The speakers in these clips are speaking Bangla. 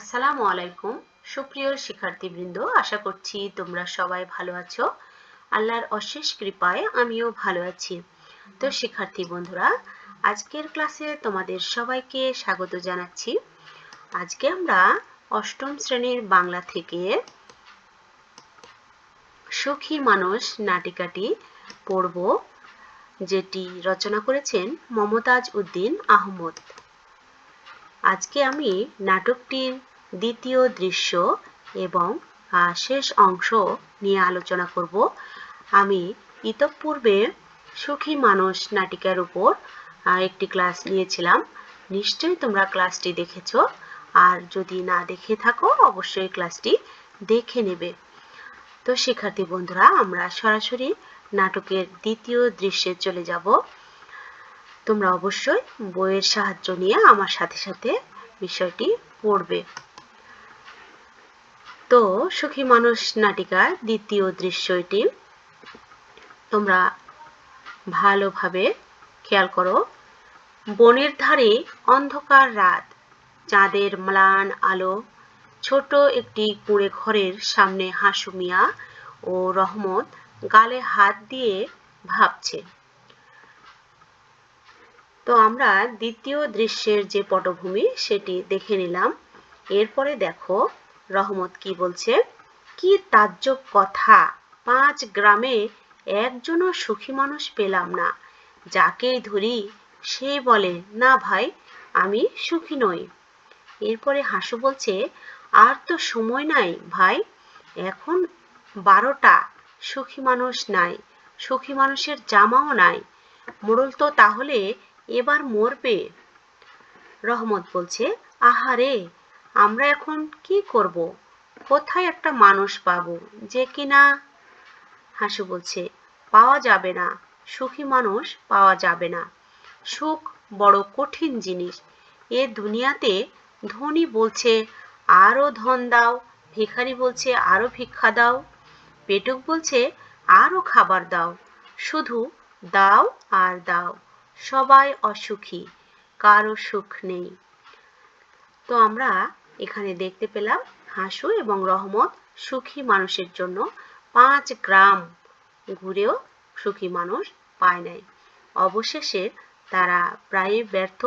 আসসালামু আলাইকুম, সুপ্রিয় শিক্ষার্থীবৃন্দ, আশা করছি তোমরা সবাই ভালো আছো। আল্লাহর অশেষ কৃপায় আমিও ভালো আছি। তো শিক্ষার্থী বন্ধুরা, আজকের ক্লাসে তোমাদের সবাইকে স্বাগত জানাচ্ছি। আজকে আমরা অষ্টম শ্রেণির বাংলা থেকে সুখী মানুষ নাটিকাটি পড়ব, যেটি রচনা করেছেন মমতাজ উদ্দিন আহমদ। আজকে আমি নাটকটির দ্বিতীয় দৃশ্য এবং শেষ অংশ নিয়ে আলোচনা করব। আমি ইতপূর্বে সুখী মানুষ নাটিকার উপর একটি ক্লাস নিয়েছিলাম। নিশ্চয়ই তোমরা ক্লাসটি দেখেছ। আর যদি না দেখে থাকো, অবশ্যই ক্লাসটি দেখে নেবে। তো শিক্ষার্থী বন্ধুরা, আমরা সরাসরি নাটকের দ্বিতীয় দৃশ্যে চলে যাব। তোমরা অবশ্যই বইয়ের সাহায্য নিয়ে আমার সাথে সাথে বিষয়টি পড়বে। তো সুখী মানুষ নাটিকার দ্বিতীয় দৃশ্যটি, তোমরা ভালোভাবে খেয়াল করো। বনের ধারে অন্ধকার রাত, চাঁদের ম্লান আলো, ছোট একটি কুঁড়ে ঘরের সামনে হাসু মিয়া ও রহমত গালে হাত দিয়ে ভাবছে। তো আমরা দ্বিতীয় দৃশ্যের যে পটভূমি, সেটি দেখে নিলাম। এরপরে দেখো রহমত কি বলছে? কি তাজ্জব কথা। পাঁচ গ্রামে একজনও সুখী মানুষ পেলাম না। যাকেই ধরি সে বলে, না ভাই, আমি সুখী নই। এরপরে হাসু বলছে, আর তো সময় নাই ভাই, এখন বারোটা, সুখী মানুষ নাই, সুখী মানুষের জামাও নাই। মোড়ল তো তাহলে এবার মরবে। রহমত বলছে, আহারে আমরা এখন কি করব? কোথায় একটা মানুষ পাব যে কিনা? হাসু বলছে, পাওয়া যাবে না। সুখী মানুষ পাওয়া যাবে না। সুখ বড় কঠিন জিনিস। এ দুনিয়াতে ধনী বলছে, আরও ধন দাও। ভিখারি বলছে, আরও ভিক্ষা দাও। পেটুক বলছে, আরও খাবার দাও। শুধু দাও আর দাও। সবাই অসুখী, কারও সুখ নেই। তো আমরা এখানে দেখতে পেলাম হাসু এবং রহমত সুখী মানুষের জন্য পাঁচ গ্রাম ঘুরেও সুখী মানুষ পায় নাই। অবশেষে তারা প্রায় ব্যর্থ।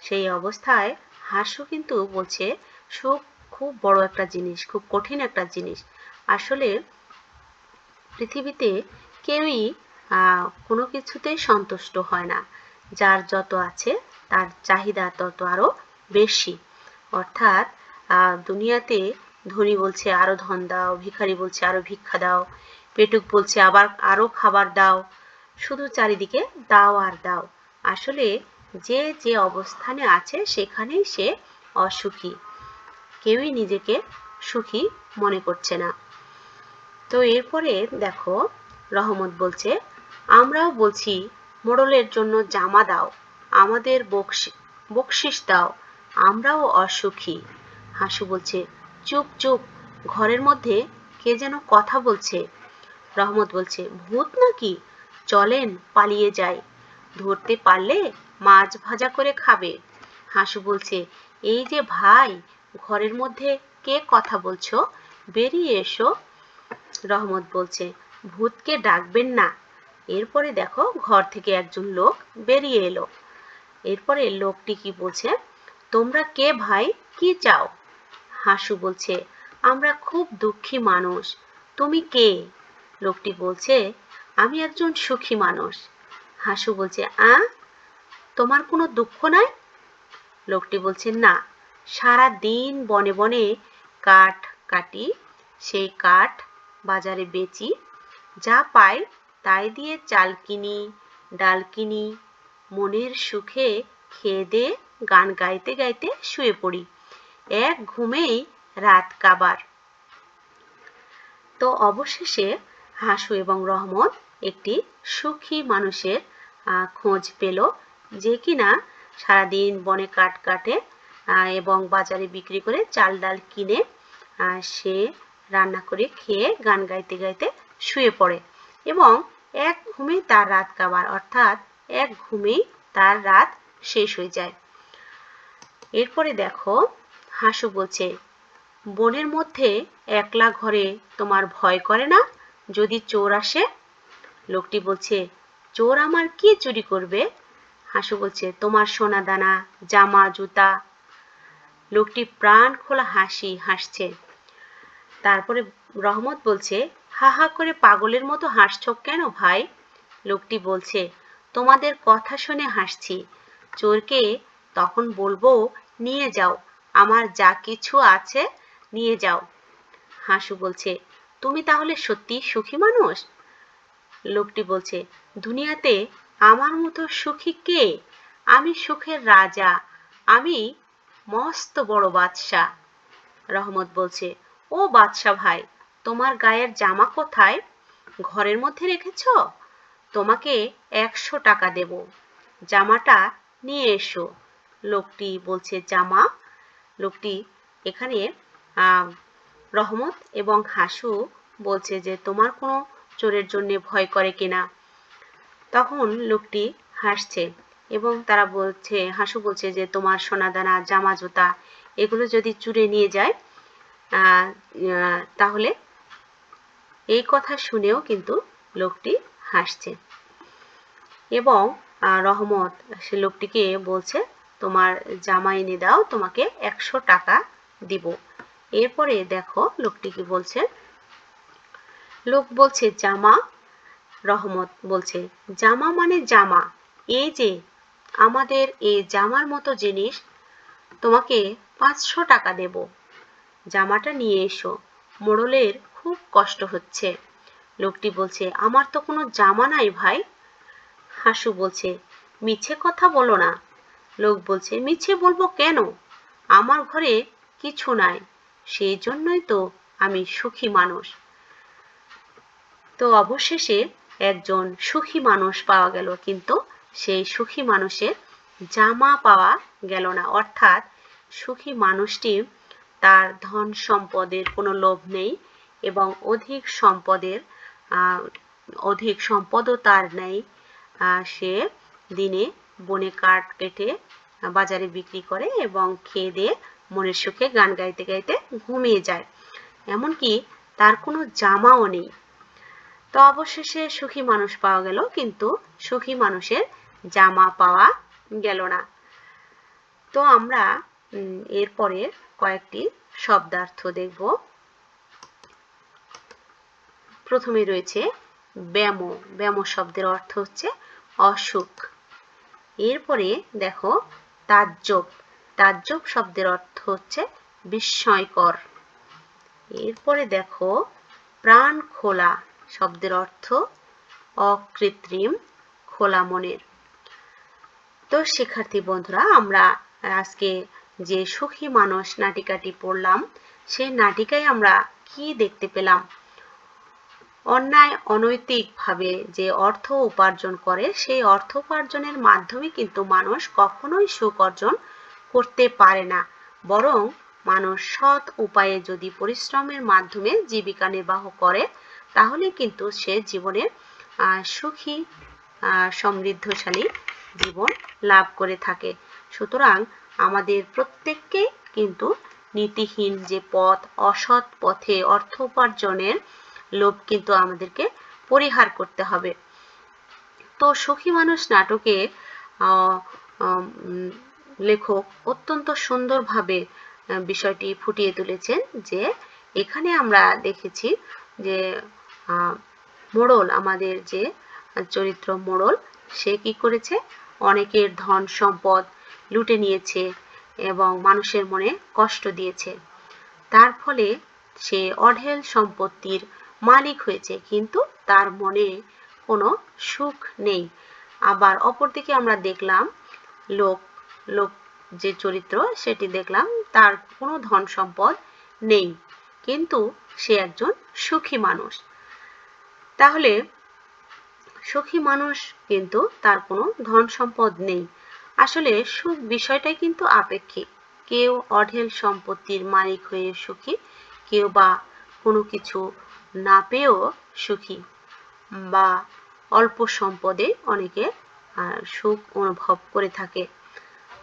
সেই অবস্থায় হাসু কিন্তু বলছে, সুখ খুব বড় একটা জিনিস, খুব কঠিন একটা জিনিস। আসলে পৃথিবীতে কেউই কোনো কিছুতেই সন্তুষ্ট হয় না। যার যত আছে, তার চাহিদা তত আরও বেশি। অর্থাৎ দুনিয়াতে ধনী বলছে আরও ধন দাও, ভিখারি বলছে আরও ভিক্ষা দাও, পেটুক বলছে আবার আরও খাবার দাও, শুধু চারিদিকে দাও আর দাও। আসলে যে যে অবস্থানে আছে সেখানেই সে অসুখী। কেউই নিজেকে সুখী মনে করছে না। তো এরপরে দেখো, রহমত বলছে, আমরাও বলছি, মোড়লের জন্য জামা দাও, আমাদের বকশিস দাও, আমরাও অসুখী। হাসু বলছে, চুপ চুপ, ঘরের মধ্যে কে যেন কথা বলছে? রহমত বলছে, ভূত নাকি? চলেন, পালিয়ে যাই। ধরতে পারলে মাছ ভাজা করে খাবে। হাসু বলছে, এই যে ভাই, ঘরের মধ্যে কে কথা বলছো? বেরিয়ে এসো। রহমত বলছে, ভূতকে ডাকবেন না। এরপরে দেখো, ঘর থেকে একজন লোক বেরিয়ে এলো। এরপরে লোকটি কি বলছে, তোমরা কে ভাই? কি চাও? হাসু বলছে, আমরা খুব দুঃখী মানুষ। তুমি কে? লোকটি বলছে, আমি একজন সুখী মানুষ। হাসু বলছে, আ? তোমার কোনো দুঃখ নাই? লোকটি বলছে, না। সারা দিন বনে বনে কাঠ কাটি, সেই কাঠ বাজারে বেচি। যা পাই তাই দিয়ে চাল কিনি, ডাল কিনি। মনের সুখে খেয়ে দিয়ে গান গাইতে গাইতে শুয়ে পড়ি। এক ঘুমেই রাত কাবার। তো অবশেষে হাসু এবং রহমত একটি সুখী মানুষের খোঁজ পেল যে কিনা সারাদিন বনে কাঠ কাটে এবং বাজারে বিক্রি করে চাল ডাল কিনে সে রান্না করে খেয়ে গান গাইতে গাইতে শুয়ে পড়ে। এবং এক ঘুমেই তার রাত কাবার, অর্থাৎ এক ঘুমেই তার রাত শেষ হয়ে যায়। এরপরে দেখো হাসু বলছে, বনের মধ্যে একলা ঘরে তোমার ভয় করে না? যদি চোর আসে? লোকটি বলছে, চোর আমার কি চুরি করবে? হাসু বলছে, তোমার সোনা দানা জামা, জুতা। লোকটি প্রাণ খোলা হাসি হাসছে। তারপরে রহমত বলছে, হা হা করে পাগলের মতো হাসছ কেন ভাই? লোকটি বলছে, তোমাদের কথা শুনে হাসছি। চোরকে তখন বলব, নিয়ে যাও। আমার যা কিছু আছে, নিয়ে যাও। হাসু বলছে, তুমি তাহলে সত্যি সুখী মানুষ? লোকটি বলছে, দুনিয়াতে আমার মতো সুখী কে? আমি সুখের রাজা, আমি মস্ত বড় বাদশাহ। রহমত বলছে, ও বাদশাহ ভাই, তোমার গায়ের জামা কোথায়? ঘরের মধ্যে রেখেছ? তোমাকে একশো টাকা দেব। জামাটা নিয়ে এসো। লোকটি বলছে, জামা লোকটি এখানে রহমত এবং হাসু বলছে যে, তোমার কোনো চোরের জন্য ভয় করে কিনা? তখন লোকটি হাসছে এবং তারা বলছে, হাসু বলছে যে, তোমার সোনাদানা, জামা জুতা, এগুলো যদি চুরে নিয়ে যায় তাহলে? এই কথা শুনেও কিন্তু লোকটি হাসছে এবং রহমত, সে লোকটিকে বলছে তোমার জামা এনে দাও, তোমাকে একশো টাকা দিব। এরপরে দেখো লোকটি কি বলছে? লোক বলছে, জামা, রহমত, বলছে, জামা মানে জামা। এই যে আমাদের এই জামার মতো জিনিস, তোমাকে পাঁচশো টাকা দেব। জামাটা নিয়ে এসো। মোড়লের খুব কষ্ট হচ্ছে। লোকটি বলছে, আমার তো কোনো জামা নাই ভাই? হাসু বলছে, মিছে কথা বলো না। লোক বলছে, মিছে বলব কেন? আমার ঘরে কিছু নাই। সেই জন্যই তো আমি সুখী মানুষ। তো অবশেষে একজন সুখী মানুষ পাওয়া গেল, কিন্তু সেই সুখী মানুষের জামা পাওয়া গেল না। অর্থাৎ সুখী মানুষটি তার ধন সম্পদের কোনো লোভ নেই এবং অধিক সম্পদের অধিক সম্পদও তার নেই। সে দিনে বনে কাঠ কেটে বাজারে বিক্রি করে এবং খেয়ে দিয়ে মনের সুখে গান গাইতে গাইতে ঘুমিয়ে যায়। এমনকি তার কোনো জামাও নেই। তো অবশেষে সুখী মানুষ পাওয়া গেল, কিন্তু সুখী মানুষের জামা পাওয়া গেল না। তো আমরা এরপরে কয়েকটি শব্দার্থ দেখব। প্রথমে রয়েছে ব্যামো। ব্যামো শব্দের অর্থ হচ্ছে অসুখ। এরপরে দেখো তাজ্জব। তাজ্জব শব্দের অর্থ হচ্ছে বিস্ময়কর। এরপরে দেখো প্রাণ খোলা শব্দের অর্থ অকৃত্রিম খোলা মনের। তো শিক্ষার্থী বন্ধুরা, আমরা আজকে যে সুখী মানুষ নাটিকাটি পড়লাম, সেই নাটিকায় আমরা কি দেখতে পেলাম? অন্যায় অনৈতিকভাবে যে অর্থ উপার্জন করে, সেই অর্থ উপার্জনের মাধ্যমে কিন্তু মানুষ কখনোই সুখ অর্জন করতে পারে না। বরং মানুষ সৎ উপায়ে যদি পরিশ্রমের মাধ্যমে জীবিকা নির্বাহ করে, তাহলে কিন্তু সে জীবনে সুখী সমৃদ্ধশালী জীবন লাভ করে থাকে। সুতরাং আমাদের প্রত্যেককে কিন্তু নীতিহীন যে পথ, অসৎ পথে অর্থ উপার্জনের লোভ কিন্তু আমাদেরকে পরিহার করতে হবে। তো সুখী মানুষ নাটকে লেখক অত্যন্ত সুন্দরভাবে বিষয়টি ফুটিয়ে তুলেছেন যে এখানে আমরা দেখেছি যে মোড়ল, আমাদের যে চরিত্র মোড়ল, সে কি করেছে? অনেকের ধন সম্পদ লুটে নিয়েছে এবং মানুষের মনে কষ্ট দিয়েছে। তার ফলে সে অঢেল সম্পত্তির মালিক হয়েছে, কিন্তু তার মনে কোনো সুখ নেই। আবার অপরদিকে আমরা দেখলাম লোক লোক যে চরিত্র, সেটি দেখলাম তার কোনো ধন সম্পদ নেই, কিন্তু সে একজন সুখী মানুষ। তাহলে সুখী মানুষ কিন্তু তার কোনো ধন সম্পদ নেই। আসলে সুখ বিষয়টাই কিন্তু আপেক্ষিক। কেউ অঢেল সম্পত্তির মালিক হয়ে সুখী, কেউ বা কোনো কিছু না পেয়েও সুখী বা অল্প সম্পদে অনেকে সুখ অনুভব করে থাকে।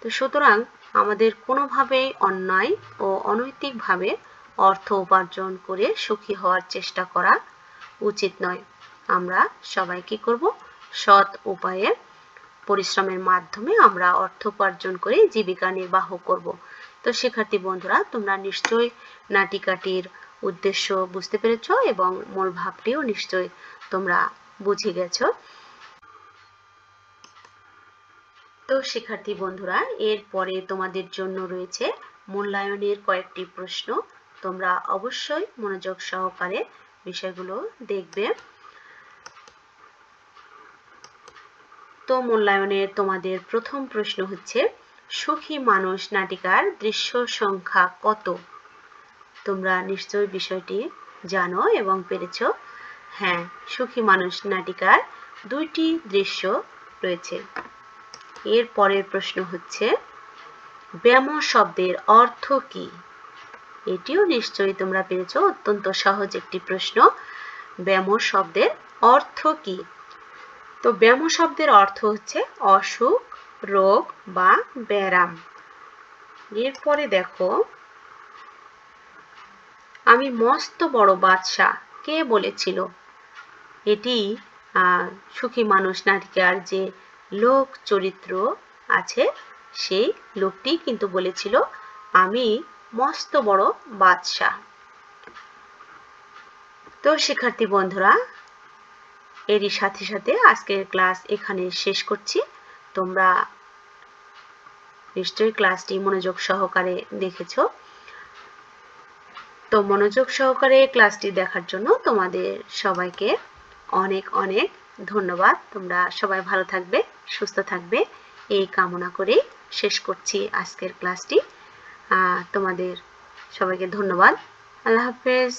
তো সুতরাং আমাদের কোনোভাবেই অন্যায় ও অনৈতিকভাবে অর্থ উপার্জন করে সুখী হওয়ার চেষ্টা করা উচিত নয়। আমরা সবাই কি করব? সৎ উপায়ে পরিশ্রমের মাধ্যমে আমরা অর্থ উপার্জন করে জীবিকা নির্বাহ করব। তো শিক্ষার্থী বন্ধুরা, তোমরা নিশ্চয়ই নাটিকাটির উদ্দেশ্য বুঝতে পেরেছ এবং মূল ভাবটিও নিশ্চয়ই তোমরা বুঝে গেছো। তো শিক্ষার্থী বন্ধুরা, এরপরে তোমাদের জন্য রয়েছে মূল্যায়নের কয়েকটি প্রশ্ন। তোমরা অবশ্যই মনোযোগ সহকারে বিষয়গুলো দেখবে। তো মূল্যায়নের তোমাদের প্রথম প্রশ্ন হচ্ছে, সুখী মানুষ নাটিকার দৃশ্য সংখ্যা কত? তোমরা নিশ্চয় বিষয়টি জানো এবং পেরেছ। হ্যাঁ সুখী মানুষ নাটিকার দুইটি দৃশ্য রয়েছে। এর পরের প্রশ্ন হচ্ছে, ব্যাম শব্দের অর্থ কি? এটিও নিশ্চয়ই তোমরা পেরেছ, অত্যন্ত সহজ একটি প্রশ্ন। ব্যাম শব্দের অর্থ কি? তো ব্যাম শব্দের অর্থ হচ্ছে অসুখ, রোগ বা ব্যারাম এরপরে দেখো আমি মস্ত বড় বাদশাহ। কে বলেছিল? এটি সুখী মানুষ নাটিকার যে লোক চরিত্র আছে, সেই লোকটি কিন্তু বলেছিল, আমি মস্ত বড় বাদশাহ। তো শিক্ষার্থী বন্ধুরা, এরই সাথে সাথে আজকের ক্লাস এখানে শেষ করছি। তোমরা নিশ্চয়ই ক্লাসটি মনোযোগ সহকারে দেখেছ। তো মনোযোগ সহকারে ক্লাসটি দেখার জন্য তোমাদের সবাইকে অনেক অনেক ধন্যবাদ। তোমরা সবাই ভালো থাকবে, সুস্থ থাকবে। এই কামনা করে শেষ করছি আজকের ক্লাসটি তোমাদের সবাইকে ধন্যবাদ। আল্লাহ হাফেজ।